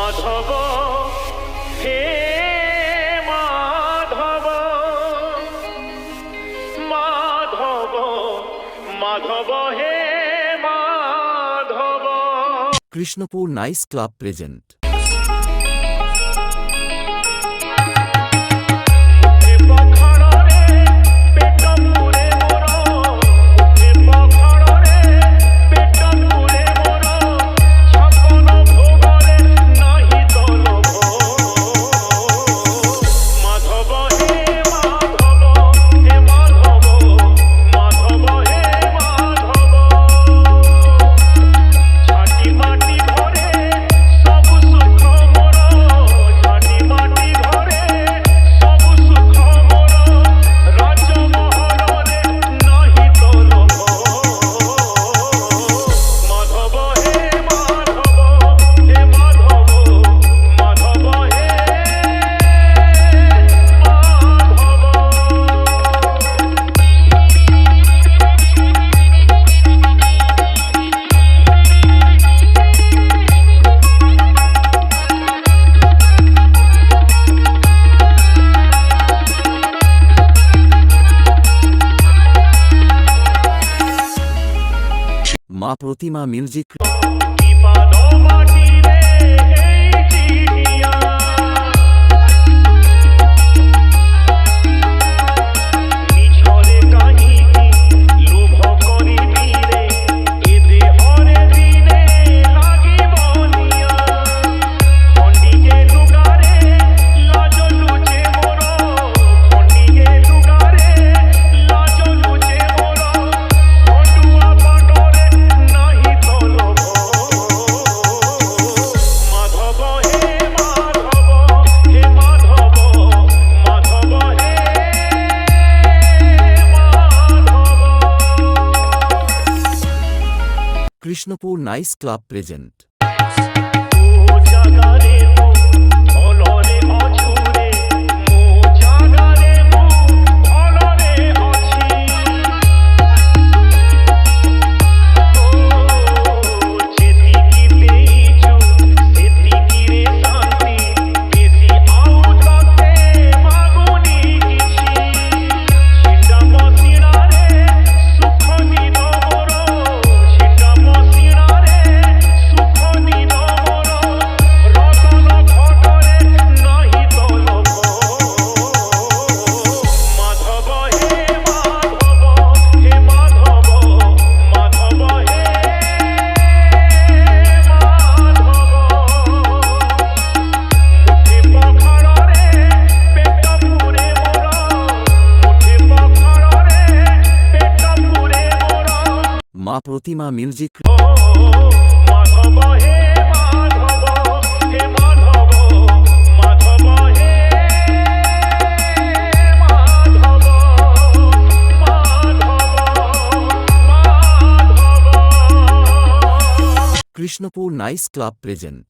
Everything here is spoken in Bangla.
মাধব হে মাধব মাধব মাধব হে Madhab. Krishnapur nice club present. Maa Pratima music Krishnapur nice club present Pratima music. Krishnapur nice club present.